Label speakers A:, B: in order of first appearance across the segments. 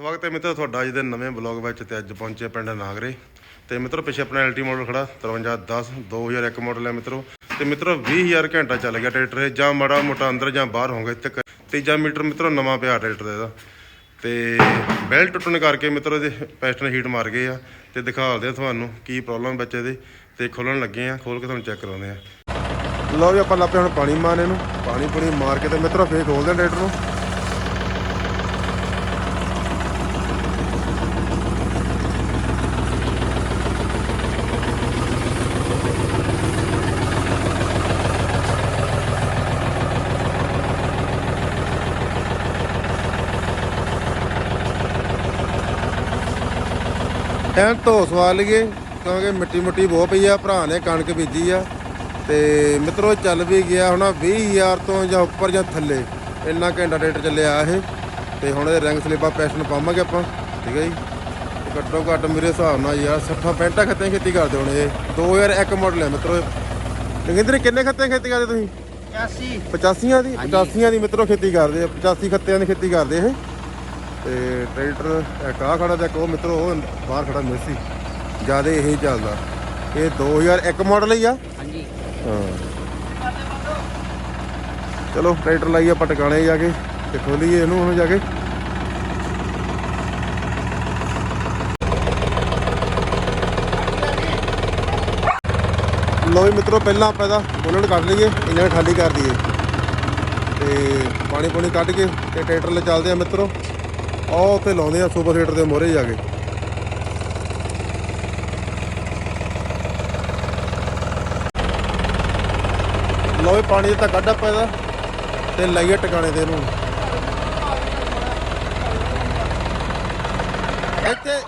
A: ਸਵਾਗਤ ਹੈ ਮਿੱਤਰੋ ਤੁਹਾਡਾ ਅੱਜ ਦੇ ਨਵੇਂ ਬਲੌਗ ਵਿੱਚ ਤੇ ਅੱਜ ਪਹੁੰਚੇ ਪਿੰਡ ਨਾਗਰੇ। ਤੇ ਮਿੱਤਰੋ ਪਿੱਛੇ ਆਪਣਾ ਐਲਟੀ ਮਾਡਲ ਖੜਾ 5310 2001 ਮਾਡਲ ਹੈ ਮਿੱਤਰੋ। ਤੇ ਮਿੱਤਰੋ 20000 ਘੰਟਾ ਚੱਲ ਗਿਆ ਟਰੈਕਟਰ ਇਹ, ਜਾਂ ਮਾੜਾ ਮੋਟਾ ਅੰਦਰ ਜਾਂ ਬਾਹਰ ਹੋਊਗਾ ਇੱਥੇ ਤੀਜਾ ਮੀਟਰ ਮਿੱਤਰੋ ਨਵਾਂ ਪਿਆ ਟਰੈਕਟਰ ਇਹਦਾ। ਤੇ ਬੈਲਟ ਟੁੱਟਣ ਕਰਕੇ ਮਿੱਤਰੋ ਇਹਦੇ ਪੈਸਟਨ ਹੀਟ ਮਾਰ ਗਏ ਆ। ਤੇ ਦਿਖਾਉਂਦੇ ਆ ਤੁਹਾਨੂੰ ਕੀ ਪ੍ਰੋਬਲਮ ਬੱਚੇ ਦੇ ਤੇ ਖੋਲਣ ਲੱਗੇ ਆ, ਖੋਲ ਕੇ ਤੁਹਾਨੂੰ ਚੈੱਕ ਕਰਾਉਂਦੇ ਆ। ਲਓ ਜੀ, ਆਪਾਂ ਲਾਪੇ ਹੁਣ ਪਾਣੀ ਮਾਰਨੇ ਨੂੰ। ਪਾਣੀ ਪੁਣੀ ਮਾਰ ਕੇ ਤੇ ਮਿੱਤਰੋ ਫੇਰ ਖੋਲਦੇ ਆ ਟਰੈਕਟਰ ਨੂੰ। ਐਨ ਧੋ ਸਵਾ ਲਈਏ ਕਿਉਂਕਿ ਮਿੱਟੀ ਮੁੱਟੀ ਬਹੁਤ ਪਈ ਆ ਭਰਾ ਨੇ ਕਣਕ ਬੀਜੀ ਆ। ਤੇ ਮਿੱਤਰੋ ਚੱਲ ਵੀ ਗਿਆ ਹੁਣ 20000 ਤੋਂ ਜਾਂ ਉੱਪਰ ਜਾਂ ਥੱਲੇ ਇੰਨਾ ਘੰਟਾ ਰੇਟ ਚੱਲਿਆ ਇਹ। ਤੇ ਹੁਣ ਇਹ ਰੰਗ ਸਲੇਬਾ ਪੈਸ਼ਨ ਪਾਵਾਂਗੇ ਆਪਾਂ ਠੀਕ ਹੈ ਜੀ? ਘੱਟੋ ਘੱਟ ਮੇਰੇ ਹਿਸਾਬ ਨਾਲ ਯਾਰ 60 65 ਖੱਤੇ ਖੇਤੀ ਕਰਦੇ ਹੋਣੇ ਇਹ। 2001 ਮਾਡਲ ਹੈ ਮਿੱਤਰੋ ਲੰਗਿੰਦਰ ਕਿੰਨੇ ਖੱਤੇ ਖੇਤੀ ਕਰਦੇ ਤੁਸੀਂ?
B: 81
A: 85 ਦੀ? 85 ਦੀ ਮਿੱਤਰੋ ਖੇਤੀ ਕਰਦੇ ਆ 85 ਖੱਤਿਆਂ ਦੀ ਖੇਤੀ ਕਰਦੇ ਇਹ। ਤੇ ਟਰੈਕਟਰ ਇੱਕ ਆਹ ਖੜਾ ਤੇ ਇੱਕ ਉਹ ਮਿੱਤਰੋ ਉਹ ਬਾਹਰ ਖੜਾ ਮੇਸੀ ਜ਼ਿਆਦਾ ਇਹੀ ਚੱਲਦਾ। ਇਹ 2001 ਮਾਡਲ ਹੀ ਆ।
B: ਹਾਂਜੀ।
A: ਹਾਂ। ਚਲੋ ਟਰੈਕਟਰ ਲਾਈਏ ਆਪਾਂ ਟਿਕਾਣੇ ਜਾ ਕੇ ਤੇ ਖੋਲੀਏ ਇਹਨੂੰ ਹੁਣ ਜਾ ਕੇ। ਲੋ ਵੀ ਮਿੱਤਰੋ ਪਹਿਲਾਂ ਆਪਾਂ ਇਹਦਾ ਬੁਲਟ ਕੱਢ ਲਈਏ ਇੰਜਣ ਖਾਲੀ ਕਰ ਦਈਏ। ਤੇ ਪਾਣੀ ਪੂਣੀ ਕੱਢ ਕੇ ਤੇ ਟਰੈਕਟਰ ਲੈ ਚੱਲਦੇ ਆ ਮਿੱਤਰੋ। ਉਹ ਉੱਥੇ ਲਾਉਂਦੇ ਆ ਸੁਪਰ ਸੀਟਰ ਦੇ ਮੋਹਰੇ ਜਾ ਕੇ। ਲਓ ਵੀ ਪਾਣੀ ਤਾਂ ਕੱਢ ਆਪਾਂ ਇਹਦਾ ਤੇ ਲਾਈਏ ਟਿਕਾਣੇ ਤੇ ਇਹਨੂੰ। ਇੱਥੇ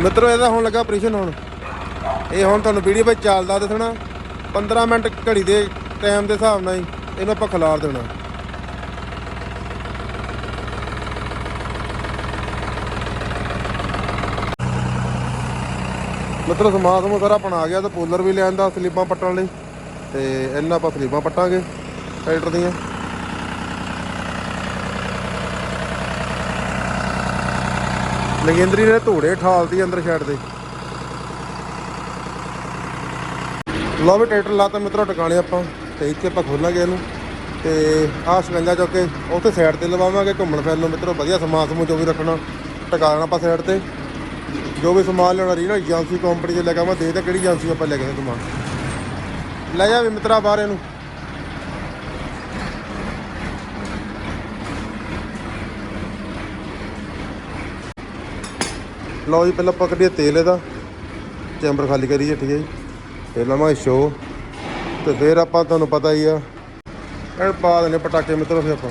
A: ਮਿੱਤਰੋ, ਇਹਦਾ ਹੁਣ ਲੱਗਾ ਆਪਰੇਸ਼ਨ ਹੁਣ। ਇਹ ਹੁਣ ਤੁਹਾਨੂੰ ਵੀਡੀਓ ਵਿੱਚ ਚੱਲਦਾ ਦੱਸਣਾ 15 ਮਿੰਟ ਘੜੀ ਦੇ ਟਾਈਮ ਦੇ ਹਿਸਾਬ ਨਾਲ ਹੀ ਇਹਨੂੰ ਆਪਾਂ ਖਿਲਾਰ ਦੇਣਾ। ਮਿੱਤਰੋ, ਸਮਾਨ ਸਮੂਹ ਸਾਰਾ ਆਪਣਾ ਆ ਗਿਆ ਤੇ ਪੂਲਰ ਵੀ ਲਿਆਂਦਾ ਸਲੀਪਾਂ ਪੱਟਣ ਲਈ ਤੇ ਇਹਨਾਂ ਆਪਾਂ ਸਲੀਪਾਂ ਪੱਟਾਂਗੇ ਟਰੈਕਟਰ ਦੀਆਂ। ਲਗੇਂਦਰੀ ਨੇ ਧੂੜੇ ਠਾਲਦੀ ਅੰਦਰ ਛੱਡ ਦੇ ਲਓ ਵੀ ਟਰੈਕਟਰ ਲਾਤਾ ਮਿੱਤਰੋ ਟਿਕਾਣੇ ਆਪਾਂ ਤੇ ਇੱਥੇ ਆਪਾਂ ਖੋਲਾਂਗੇ ਇਹਨੂੰ ਤੇ ਆਹ ਸਕੰਜਾ ਚੁੱਕ ਕੇ ਉੱਥੇ ਸਾਈਡ ਤੇ ਲਵਾਵਾਂਗੇ ਘੁੰਮਣ ਫਿਰਨ ਨੂੰ ਮਿੱਤਰੋ, ਵਧੀਆ ਸਮਾਨ ਸਮੂਹ ਜੋ ਵੀ ਰੱਖਣਾ, ਟਿਕਾ ਲੈਣਾ ਆਪਾਂ ਸਾਈਡ ਤੇ। ਜੋ ਵੀ ਸਮਾਨ ਲੈਣਾ ਰਹੀ ਨਾ ਏਜੰਸੀ ਕੰਪਨੀ ਚ ਲੈ ਕੇ ਆਵਾਂ, ਦੇ ਤਾਂ ਕਿਹੜੀ ਏਜੰਸੀ ਆਪਾਂ ਲੈ ਕੇ ਆਏ ਸਮਾਨ। ਲੈ ਜਾ ਵੀ ਮਿੱਤਰਾ ਬਾਹਰ ਇਹਨੂੰ। ਲਓ ਜੀ, ਪਹਿਲਾਂ ਆਪਾਂ ਕੱਢੀਏ ਤੇਲ ਇਹਦਾ। ਚੈਂਬਰ ਖਾਲੀ ਕਰੀਏ, ਠੀਕ ਹੈ ਜੀ। ਫਿਰ ਲਵਾਂ ਸ਼ੋ ਤੇ ਫਿਰ ਆਪਾਂ, ਤੁਹਾਨੂੰ ਪਤਾ ਹੀ ਆ, ਇਹ ਪਾ ਦੇਣੇ ਪਟਾਕੇ ਮਿੱਤਰੋ ਫਿਰ ਆਪਾਂ।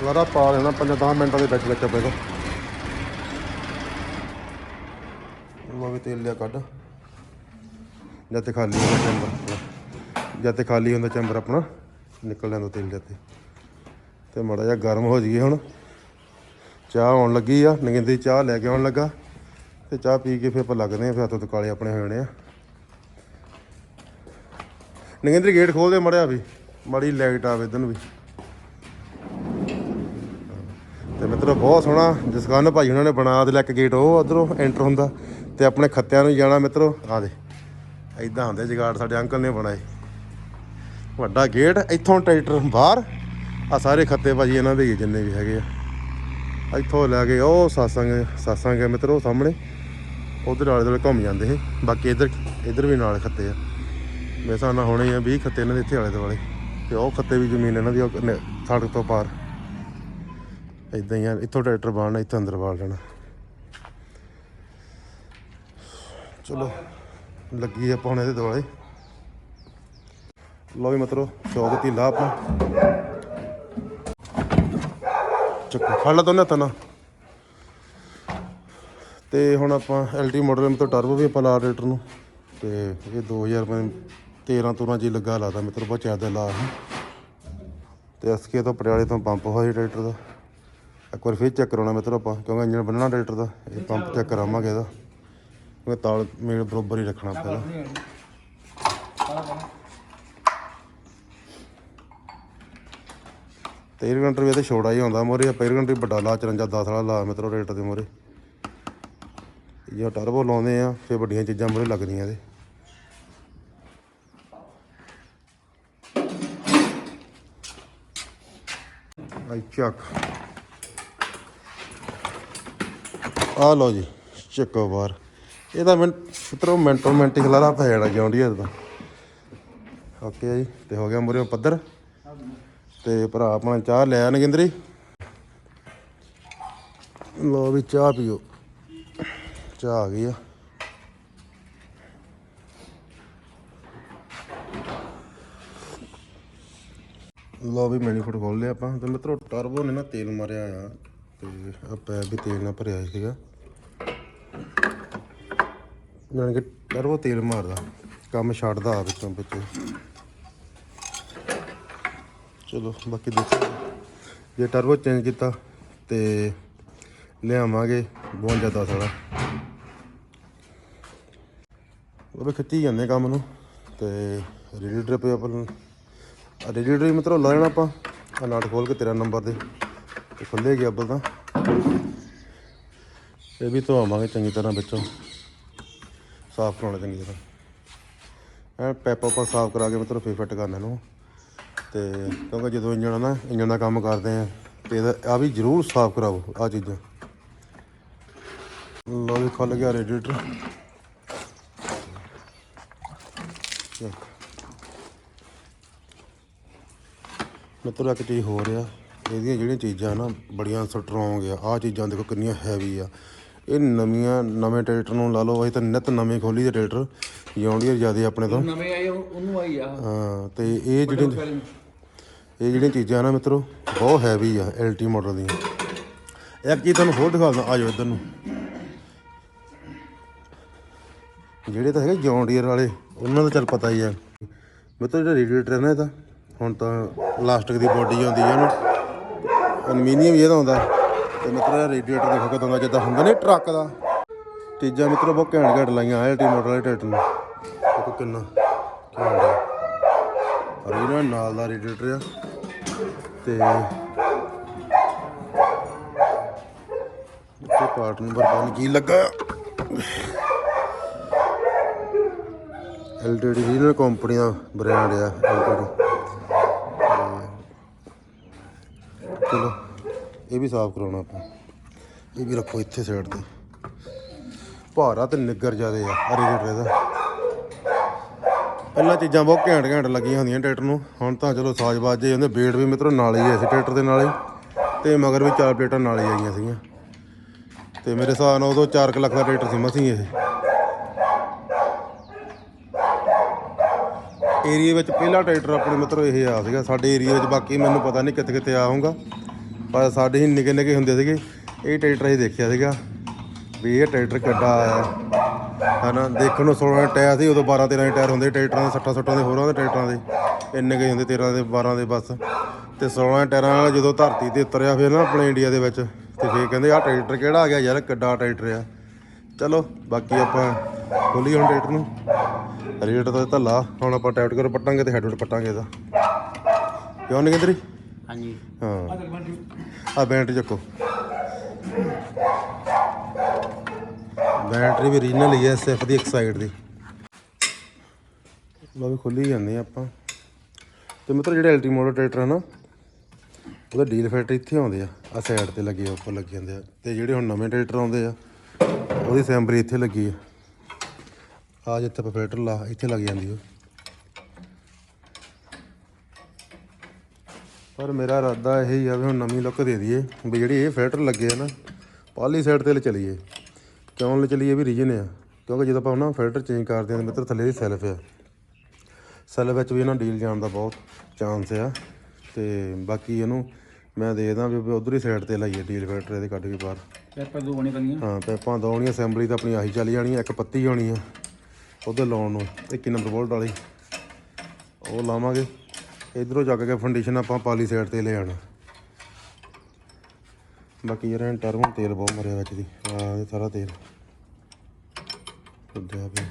A: ਦੁਬਾਰਾ ਪਾ ਦੇਣਾ 5-10 ਮਿੰਟਾਂ ਦੇ ਵਿੱਚ ਵਿੱਚ ਆਪਾਂ ਇਹਦਾ। ਵੀ ਤੇਲ ਲਿਆ ਕੱਢ। ਜਦ ਤੇ ਖਾਲੀ ਹੁੰਦਾ ਚੈਂਬਰ ਜਦ ਤੇ ਖਾਲੀ ਹੁੰਦਾ ਚੈਂਬਰ ਆਪਣਾ। ਨਿਕਲ ਜਾਂਦਾ ਤੇਲ ਜਦ ਤੇ। ਤੇ ਮਾੜਾ ਜਿਹਾ ਗਰਮ ਹੋ ਜਾਈਏ ਹੁਣ। ਚਾਹ ਆਉਣ ਲੱਗੀ ਆ, ਨਗਿੰਦੀ ਚਾਹ ਲੈ ਕੇ ਆਉਣ ਲੱਗਾ। ਤੇ ਚਾਹ ਪੀ ਕੇ ਫਿਰ ਆਪਾਂ ਲੱਗਦੇ ਆ, ਫਿਰ ਹੱਥੋਂ ਕਾਲੇ ਆਪਣੇ ਹੋ ਜਾਣੇ ਆ। ਨਗਿੰਦਰ ਗੇਟ ਖੋਲਦੇ ਮੜਿਆ ਵੀ, ਮੜੀ ਲਾਈਟ ਆਵੇ ਇਧਰ ਨੂੰ ਵੀ। ਤੇ ਮਿੱਤਰੋ, ਬਹੁਤ ਸੋਹਣਾ ਜਸਗਨ ਭਾਈ ਉਹਨਾਂ ਨੇ ਬਣਾ ਦੇ ਇੱਕ ਗੇਟ ਉਹ ਉਧਰੋਂ ਐਂਟਰ ਹੁੰਦਾ ਤੇ ਆਪਣੇ ਖੱਤਿਆਂ ਨੂੰ ਜਾਣਾ ਮਿੱਤਰੋ। ਆ ਦੇ ਐਦਾਂ ਹੁੰਦੇ ਜਗਾੜ ਸਾਡੇ ਅੰਕਲ ਨੇ ਬਣਾਏ। ਵੱਡਾ ਗੇਟ ਇੱਥੋਂ ਟਰੈਕਟਰ ਬਾਹਰ ਆ ਸਾਰੇ ਖੱਤੇ ਭਾਜੀ ਇਹਨਾਂ ਦੇ ਜਿੰਨੇ ਵੀ ਹੈਗੇ ਆ। ਇੱਥੋਂ ਲੈ ਕੇ ਉਹ ਸਾਸਾਂਗੇ ਸਾਸਾਂਗੇ ਮਿੱਤਰੋ ਸਾਹਮਣੇ। ਉਧਰ ਆਲੇ ਦੁਆਲੇ ਘੁੰਮ ਜਾਂਦੇ ਇਹ ਬਾਕੀ ਇੱਧਰ ਇੱਧਰ ਵੀ ਨਾਲ ਖੱਤੇ ਆ। ਮੇਰੇ ਹਿਸਾਬ ਨਾਲ ਹੋਣੇ ਆ 20 ਖੱਤੇ ਇਹਨਾਂ ਦੇ ਇੱਥੇ ਆਲੇ ਦੁਆਲੇ। ਤੇ ਉਹ ਖੱਤੇ ਵੀ ਜ਼ਮੀਨ ਇਹਨਾਂ ਦੀ, ਉਹ ਨ- ਸੜਕ ਤੋਂ ਪਾਰ। ਇਦਾਂ ਹੀ ਆ, ਇੱਥੋਂ ਟਰੈਕਟਰ ਬਾਹਣਾ ਇੱਥੋਂ ਅੰਦਰ ਬਾੜ ਲੈਣਾ। ਚਲੋ, ਲੱਗੀ ਆਪਾਂ ਹੁਣ ਇਹਦੇ ਦੁਆਲੇ। ਲਓ ਵੀ ਮਤਲਬ ਚੌਕ ਤੀ ਲਾ ਆਪਾਂ। ਚੱਕੋ, ਫੜ ਲਾ ਦੋਨੇ ਹੱਥਾਂ ਨਾਲ। ਤੇ ਹੁਣ ਆਪਾਂ ਐਲਟੀ ਮਾਡਲ ਤੋਂ ਟਰਬੋ ਵੀ ਆਪਾਂ ਲਾ ਰੇਟਰ ਨੂੰ। ਤੇ ਇਹ 2000 ਰੁਪਏ 13 ਤੁਰਾਂ ਜੀ ਲੱਗਾ ਲਾਦਾ ਮਿੱਤਰ ਬਹੁਤ ਜ਼ਿਆਦਾ ਲਾ ਸੀ ਤੇ ਐਸਕੇ ਤੋਂ ਪਟਿਆਲੇ ਤੋਂ ਪੰਪ ਹੋਇਆ ਸੀ ਟਰੈਕਟਰ ਦਾ। ਇੱਕ ਵਾਰ ਫੇਰ ਚੈੱਕ ਕਰਾਉਣਾ ਮਿੱਤਰ ਆਪਾਂ, ਕਿਉਂਕਿ ਇੰਜਨ ਬੰਨਣਾ ਟਰੈਕਟਰ ਦਾ, ਇਹ ਪੰਪ ਚੈੱਕ ਕਰਾਵਾਂਗੇ ਇਹਦਾ। ਕਿਉਂਕਿ ਤਾਲ ਮੇਲ ਬਰੋਬਰ ਹੀ ਰੱਖਣਾ ਪਹਿਲਾਂ ਤੇਰ ਘੰਟੇ ਵੀ ਤੇ ਛੋੜਾ ਹੀ ਆਉਂਦਾ ਮੋਰੇ ਪੈਰ ਘੰਟੇ ਵੱਡਾ ਲਾ 54 10 ਵਾਲਾ ਲਾ ਮਿੱਤਰੋ ਰੇਟ ਦੇ ਮੋਰੇ। ਜੇ ਟਰਬੋ ਲਾਉਂਦੇ ਆ, ਫਿਰ ਵੱਡੀਆਂ ਚੀਜ਼ਾਂ ਮੋਰੇ ਲੱਗਦੀਆਂ ਇਹਦੇ। ਆਈ ਚੱਕ। ਆ ਲਓ ਜੀ, ਚੱਕੋ ਬਾਹਰ। ਇਹਦਾ ਮੈਂ ਮਿੱਤਰੋ, ਮਿੰਟੋ ਮਿੰਟ ਹੀ ਖਲਾਰਾ ਪੈ ਜਾਣਾ ਜੌਂਡੀਅਰ ਦਾ ਓਕੇ ਜੀ, ਤੇ ਹੋ ਗਿਆ ਮੂਰੇ ਪੱਧਰ। ਤੇ ਭਰਾ ਆਪਣਾ ਚਾਹ ਲੈ ਆਣ ਗਿੰਦਰੀ ਲੋ ਵੀ ਚਾਹ ਪੀਓ। ਚਾਹ ਆ ਗਈ ਆ। ਲੋ ਵੀ ਮੈਨੀਫੋਟ ਖੋਲ ਲਿਆ ਆਪਾਂ। ਤੇ ਮਿੱਤਰੋ ਟਰਬੋ ਨੇ ਨਾ ਤੇਲ ਮਾਰਿਆ ਆ ਤੇ ਆ ਪੈਪ ਵੀ ਤੇਲ ਨਾਲ ਭਰਿਆ ਸੀਗਾ। ਜਾਣੀ ਕਿ ਟਰਬੋ ਤੇਲ ਮਾਰਦਾ, ਕੰਮ ਛੱਡਦਾ ਆ ਵਿੱਚੋਂ ਵਿੱਚ। ਚਲੋ, ਬਾਕੀ ਦੇਖੋ। ਜੇ ਟਰਬੋ ਚੇਂਜ ਕੀਤਾ ਤੇ ਲਿਆਵਾਂਗੇ 52 ਦਸ ਵਾਲਾ। ਉਹ ਵੀ ਖਿੱਚੀ ਜਾਂਦੇ ਕੰਮ ਨੂੰ। ਤੇ ਰੇਡੀਏਟਰ ਪੇ ਆਪਾਂ ਰੇਡੀਏਟਰ ਹੀ ਮਤਲਬ ਲਾ ਲੈਣਾ ਆਪਾਂ। ਆ ਨਾਟ ਖੋਲ ਕੇ ਤੇਰਾ ਨੰਬਰ ਦੇ। ਤੇ ਖੁੱਲੇ ਗਿਆ ਅੱਬਲ ਤਾਂ। ਇਹ ਵੀ ਧੋਵਾਂਗੇ ਚੰਗੀ ਤਰ੍ਹਾਂ ਵਿੱਚੋਂ। ਸਾਫ਼ ਕਰਾਉਣਾ ਚੰਗੀ ਤਰ੍ਹਾਂ। ਐ ਪੈਪ ਆਪਾਂ ਸਾਫ਼ ਕਰਾ ਕੇ ਮਤਲਬ ਫੇਰ ਫਿੱਟ ਕਰਨਾ ਇਹਨੂੰ। ਤੇ ਕਿਉਂਕਿ ਜਦੋਂ ਇੰਜਣ ਨਾ, ਇੰਜਣ ਦਾ ਕੰਮ ਕਰਦੇ ਆ, ਤੇ ਇਹਦਾ ਆ ਵੀ ਜ਼ਰੂਰ ਸਾਫ਼ ਕਰਾਓ, ਆ ਚੀਜ਼ਾਂ। ਲੋ ਵੀ ਖੁੱਲ ਗਿਆ ਰੇਡੀਏਟਰ। ਮਿੱਤਰੋ ਇੱਕ ਚੀਜ਼ ਹੋ ਰਿਹਾ ਇਹਦੀਆਂ ਜਿਹੜੀਆਂ ਚੀਜ਼ਾਂ ਨਾ ਬੜੀਆਂ ਸਟਰੋਂਗ ਆ। ਆ ਚੀਜ਼ਾਂ ਦੇਖੋ ਕਿੰਨੀਆਂ ਹੈਵੀ ਆ। ਇਹ ਨਵੀਆਂ ਨਵੇਂ ਟਰੈਕਟਰ ਨੂੰ ਲਾ ਲਓ ਅਸੀਂ ਤਾਂ ਨਿਤ ਨਵੇਂ ਖੋਲੀ ਦੇ ਟਰੈਕਟਰ ਜੌਂਡੀਅਰ ਜਿਆਦੇ ਆਪਣੇ ਤੋਂ।
B: ਨਵੇਂ ਆਏ ਉਹ- ਉਹਨੂੰ ਆਈ ਆ।
A: ਹਾਂ ਤੇ ਇਹ ਜਿਹੜੀਆਂ ਇਹ ਜਿਹੜੀਆਂ ਚੀਜ਼ਾਂ ਨਾ ਮਿੱਤਰੋ ਬਹੁਤ ਹੈਵੀ ਆ ਐਲਟੀ ਮਾਡਲ ਦੀਆਂ। ਇੱਕ ਚੀਜ਼ ਤੁਹਾਨੂੰ ਹੋਰ ਦਿਖਾ ਦਿੰਦਾ ਆ ਜਾਓ ਇੱਧਰ ਨੂੰ। ਜਿਹੜੇ ਤਾਂ ਹੈਗੇ ਜੌਨ ਡੀਅਰ ਵਾਲੇ ਉਹਨਾਂ ਦਾ ਚੱਲ ਪਤਾ ਹੀ ਆ। ਮਿੱਤਰੋ ਜਿਹੜਾ ਰੇਡੀਏਟਰ ਹੈ ਨਾ ਇਹਦਾ ਹੁਣ ਤਾਂ ਪਲਾਸਟਿਕ ਦੀ ਬੋਡੀ ਆਉਂਦੀ ਆ ਉਹਨੂੰ। ਅਲਮੀਨੀਅਮ ਇਹਦਾ ਆਉਂਦਾ। ਤੇ ਮਿੱਤਰੋ ਰੇਡੀਏਟਰ ਦੇਖੋ ਕਿਦਾਂ ਦਾ, ਜਿੱਦਾਂ ਹੁੰਦਾ ਨਹੀਂ ਟਰੱਕ ਦਾ। ਚੀਜ਼ਾਂ ਮਿੱਤਰੋ, ਬਹੁਤ ਘੈਂਟ ਘੈਂਟ ਲਾਈਆਂ ਐਲਟੀ ਮੋਟਰ ਵਾਲੇ ਟਰੈਕਟਰ ਨੂੰ। ਦੇਖੋ ਕਿੰਨਾ ਘੈਂਟ ਆ। original ਨਾਲ ਦਾ ਰੇਡੀਏਟਰ ਆ। ਤੇ ਤੇ ਪਾਰਟ ਨੰਬਰ ਪਤਾ ਕੀ ਲੱਗਾ? ਐਲਟੀਡੀ ਰੀਜਨਲ ਕੰਪਨੀ ਦਾ ਬ੍ਰਾਂਡ ਆ ਐਲਟੀਡੀ ਚਲੋ ਇਹ ਵੀ ਸਾਫ਼ ਕਰਾਉਣਾ ਆਪਾਂ। ਇਹ ਵੀ ਰੱਖੋ ਇੱਥੇ ਸਾਈਡ ਤੇ। ਭਾਰਾ ਤੇ ਨਿੱਗਰ ਜਿਆਦੇ ਆ, ਹਰੇ ਰੇਡੀਏਟਰ ਦਾ ਪਹਿਲਾਂ ਚੀਜ਼ਾਂ ਬਹੁਤ ਘੈਂਟ ਘੈਂਟ ਲੱਗੀਆਂ ਹੁੰਦੀਆਂ ਟਰੈਕਟਰ ਨੂੰ। ਹੁਣ ਤਾਂ ਚਲੋ ਸਾਜ਼ਬਾਜ਼ ਜੇ ਹੁੰਦੇ ਵੇਟ ਵੀ ਮਿੱਤਰੋ ਨਾਲ ਹੀ ਐ ਸੀ ਟਰੈਕਟਰ ਦੇ ਨਾਲ ਹੀ। ਤੇ ਮਗਰ ਵੀ ਚਾਰ ਪਲੇਟਾਂ ਨਾਲ ਹੀ ਆਈਆਂ ਸੀਗੀਆਂ। ਤੇ ਮੇਰੇ ਹਿਸਾਬ ਨਾਲ ਉਦੋਂ 4 ਲੱਖ ਦਾ ਟਰੈਕਟਰ ਸੀ ਮਸੀਂ ਇਹ। ਏਰੀਆ ਵਿੱਚ ਪਹਿਲਾ ਟਰੈਕਟਰ ਆਪਣੇ ਮਿੱਤਰੋ ਇਹ ਆ ਸੀਗਾ। ਸਾਡੇ ਏਰੀਆ ਵਿੱਚ ਬਾਕੀ ਮੈਨੂੰ ਪਤਾ ਨਹੀਂ ਕਿੱਥੇ ਕਿੱਥੇ ਆ ਹੋਊਗਾ। ਪਰ ਸਾਡੇ ਹੀ ਨਿੱਕੇ ਨਿੱਕੇ ਹੁੰਦੇ ਸੀਗੇ, ਇਹ ਟਰੈਕਟਰ ਅਸੀਂ ਦੇਖਿਆ ਸੀਗਾ ਵੀ ਇਹ ਟਰੈਕਟਰ ਕਿੱਡਾ ਆਇਆ ਹਨਾ, ਦੇਖਣ ਨੂੰ 16 ਟਾਇਰ ਸੀ, ਉਦੋਂ 12 13 ਟਾਇਰ ਹੁੰਦੇ ਟਰੈਕਟਰਾਂ ਦੇ 60 60 ਦੇ, ਹੋਰਾਂ ਦੇ ਟਰੈਕਟਰਾਂ ਦੇ, ਇੰਨੇ ਕੁ ਹੁੰਦੇ 13 ਦੇ 12 ਦੇ ਬਸ। ਤੇ 16 ਟਾਇਰਾਂ ਨਾਲ ਜਦੋਂ ਧਰਤੀ ਤੇ ਉਤਰਿਆ ਫਿਰ ਨਾ ਆਪਣੇ ਇੰਡੀਆ ਦੇ ਵਿੱਚ, ਤੇ ਫਿਰ ਕਹਿੰਦੇ ਆਹ ਟਰੈਕਟਰ ਕਿਹੜਾ ਆ ਗਿਆ, ਯਾਰ ਕਿੱਡਾ ਟਰੈਕਟਰ ਆ। ਚਲੋ, ਬਾਕੀ ਆਪਾਂ ਖੋਲੀ ਹੁਣ ਟਰੈਕਟਰ ਨੂੰ। ਰੇਟ ਤਾਂ ਧੱਲਾ, ਹੁਣ ਆਪਾਂ ਟਾਈਟ ਕਰ, ਪੱਟਾਂਗੇ ਤੇ ਹੈਡਵਰਟ ਪੱਟਾਂਗੇ ਇਹਦਾ। ਕਿਉਂ ਨਹੀਂ ਕਹਿੰਦੇ
B: ਹਾਂਜੀ।
A: ਹਾਂ। ਆ ਬੈਟਰੀ ਚੱਕੋ। ਬੈਟਰੀ ਵੀ ਰੀਜਨਲ ਹੀ ਐ ਐਸਐਫ ਦੀ ਇੱਕ ਸਾਈਡ ਦੀ। ਲੋ ਵੀ ਖੁੱਲੀ ਜਾਂਦੇ ਆ ਆਪਾਂ। ਤੇ ਮਿੱਤਰ ਜਿਹੜੇ ਅਲਟੀ ਮੋਡਲ ਟਰੈਕਟਰ ਆ ਨਾ ਉਹਦਾ ਡੀਲ ਫੈਕਟਰ ਇੱਥੇ ਆਉਂਦੇ ਆ। ਆ ਸਾਈਡ ਤੇ ਲੱਗੇ ਆ ਉੱਪਰ ਲੱਗ ਜਾਂਦੇ ਆ। ਤੇ ਜਿਹੜੇ ਹੁਣ ਨਵੇਂ ਟਰੈਕਟਰ ਆਉਂਦੇ ਆ ਉਹਦੀ ਅਸੈਂਬਲੀ ਇੱਥੇ ਲੱਗੀ ਆ। ਆ ਜਿੱਥੇ ਆਪਾਂ ਫਿਲਟਰ ਲਾ ਇੱਥੇ ਲੱਗ ਜਾਂਦੀ ਉਹ ਪਰ ਮੇਰਾ ਇਰਾਦਾ ਇਹ ਹੀ ਆ ਵੀ ਹੁਣ ਨਵੀਂ ਲੁੱਕ ਦੇ ਦਈਏ ਵੀ ਜਿਹੜੀ ਇਹ ਫਿਲਟਰ ਲੱਗੇ ਆ ਨਾ ਪਾਲੀ ਸਾਈਡ ਤੇ ਲੈ ਚਲੀਏ। ਕਿਉਂ ਲੈ ਚਲੀਏ ਵੀ ਰੀਜਨ ਆ ਕਿਉਂਕਿ ਜਦੋਂ ਆਪਾਂ ਨਾ ਫਿਲਟਰ ਚੇਂਜ ਕਰਦੇ ਆਂ ਮਿੱਤਰ ਥੱਲੇ ਦੀ ਸੈਲਫ ਆ। ਸੈਲਫ ਵਿੱਚ ਵੀ ਇਹਨਾਂ ਡੀਲ ਜਾਣ ਦਾ ਬਹੁਤ ਚਾਂਸ ਆ ਤੇ ਬਾਕੀ ਇਹਨੂੰ ਮੈਂ ਦੇਖਦਾ ਵੀ ਉਧਰ ਹੀ ਸਾਈਡ ਤੇ ਲਾਈਏ ਡੀਲ ਫਿਲਟਰ ਇਹਦੇ ਕੱਢ ਕੇ ਬਾਹਰ।
B: ਪੇਪਰ ਦੋ ਬਣੇ ਕਰਨੀਆਂ
A: ਹਾਂ ਪੈਪਾਂ ਦੋਣੀਆਂ ਅਸੈਂਬਲੀ ਤਾਂ ਆਪਣੀ ਆਹੀ ਚੱਲ ਜਾਣੀ ਆ ਇੱਕ ਪੱਤੀ ਹੋਣੀ ਆ ਉਹਦੇ ਲਾਉਣ ਨੂੰ 21 ਨੰਬਰ ਬੋਲਟ ਵਾਲੀ। ਉਹ ਲਾਵਾਂਗੇ। ਇਧਰੋਂ ਚੱਕ ਕੇ ਫਾਊਂਡੇਸ਼ਨ ਆਪਾਂ ਪਾਲੀ ਸਾਈਡ ਤੇ ਲੈ ਆਣਾ ਬਾਕੀ ਯਾਰ ਇਹ ਟਰਬੋ ਤੇਲ ਬਹੁਤ ਮਰਿਆ ਵਿੱਚ ਦੀ। ਆ ਸਾਰਾ ਤੇਲ। ਉੱਜਿਆ ਪਿਆ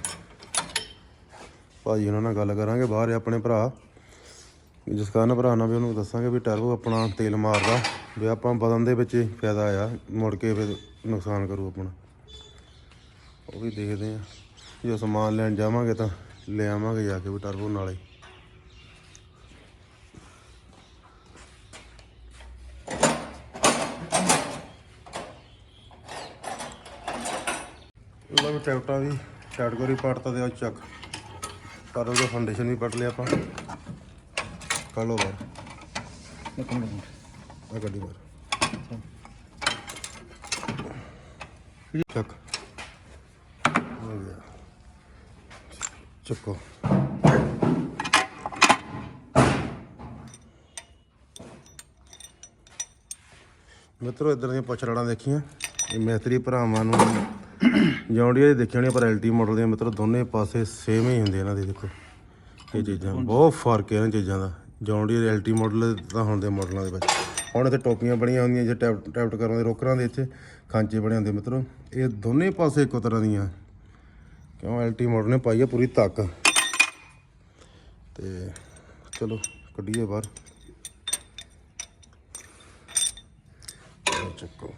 A: ਭਾਜੀ ਉਹਨਾਂ ਨਾਲ ਗੱਲ ਕਰਾਂਗੇ ਬਾਹਰ ਆਪਣੇ ਭਰਾ। ਜਿਸ ਕਾਰਨ ਭਰਾ ਨਾਲ ਵੀ ਉਹਨੂੰ ਦੱਸਾਂਗੇ ਵੀ ਟਰਬੋ ਆਪਣਾ ਤੇਲ ਮਾਰਦਾ। ਵੀ ਆਪਾਂ ਬਦਨ ਦੇ ਵਿੱਚ ਫਾਇਦਾ ਆ। ਮੁੜ ਕੇ ਫਿਰ ਨੁਕਸਾਨ ਕਰੂ ਆਪਣਾ। ਉਹ ਵੀ ਦੇਖਦੇ ਆ। ਜੇ ਸਮਾਨ ਲੈਣ ਜਾਵਾਂਗੇ ਤਾਂ ਲੈ ਆਵਾਂਗੇ ਜਾ ਕੇ ਵੀ ਟਰਬੋ ਨਾਲੇ। ਟੈਕਟਾ ਵੀ ਕੈਟਗਰੀ ਪਾਰਟ ਦੇ ਚੱਕ। ਪਰ ਉਹਦਾ ਫਾਊਂਡੇਸ਼ਨ ਵੀ ਪੱਟ ਲਿਆ ਆਪਾਂ। ਕਰ ਲਓ ਬਾਹਰ।
B: ਇੱਕ ਮਿੰਟ
A: ਆ ਗੱਡੀ ਬਾਹਰ। ਚੱਕ। ਹੋ ਗਿਆ। ਚੱਕੋ। ਮਿੱਤਰੋ ਇਧਰ ਦੀਆਂ ਪਛੜਾਂ ਦੇਖੀਆਂ। ਇਹ ਮੈਤਰੀ ਭਰਾਵਾਂ ਨੂੰ ਜੌਂਡੀਆਂ ਦੀ ਦੇਖੀਆਂ ਹੋਣੀਆਂ, ਪਰ ਐਲਟੀ ਮਾਡਲ ਦੀਆਂ ਮਿੱਤਰੋ ਦੋਨੇ ਪਾਸੇ ਸੇਮ ਹੀ ਹੁੰਦੇ ਇਹਨਾਂ ਦੇ, ਦੇਖੋ। ਇਹ ਚੀਜ਼ਾਂ, ਬਹੁਤ ਫ਼ਰਕ ਹੈ ਇਹਨਾਂ ਚੀਜ਼ਾਂ ਦਾ। ਜੌਂਡੀ ਦੇ ਐਲਟੀ ਮਾਡਲ ਤਾਂ ਹੁਣ ਦੇ ਮਾਡਲਾਂ ਦੇ ਵਿੱਚ। ਹੁਣ ਇੱਥੇ ਟੋਪੀਆਂ ਬਣੀਆਂ ਹੁੰਦੀਆਂ ਜੇ ਟੈਪ ਟੈਪਟ ਕਰਨ ਦੇ ਰੋਕਰਾਂ ਦੇ ਇੱਥੇ, ਖਾਂਚੇ ਬਣੇ ਹੁੰਦੇ ਮਿੱਤਰੋ। ਇਹ ਦੋਨੇ ਪਾਸੇ ਇੱਕੋ ਤਰ੍ਹਾਂ ਦੀਆਂ। ਕਿਉਂ? ਐਲਟੀ ਮਾਡਲ ਨੇ ਪਾਈ ਆ ਪੂਰੀ ਤੱਕ। ਤੇ ਚਲੋ, ਕੱਢੀਏ ਬਾਹਰ। ਇਹ ਚੱਕੋ।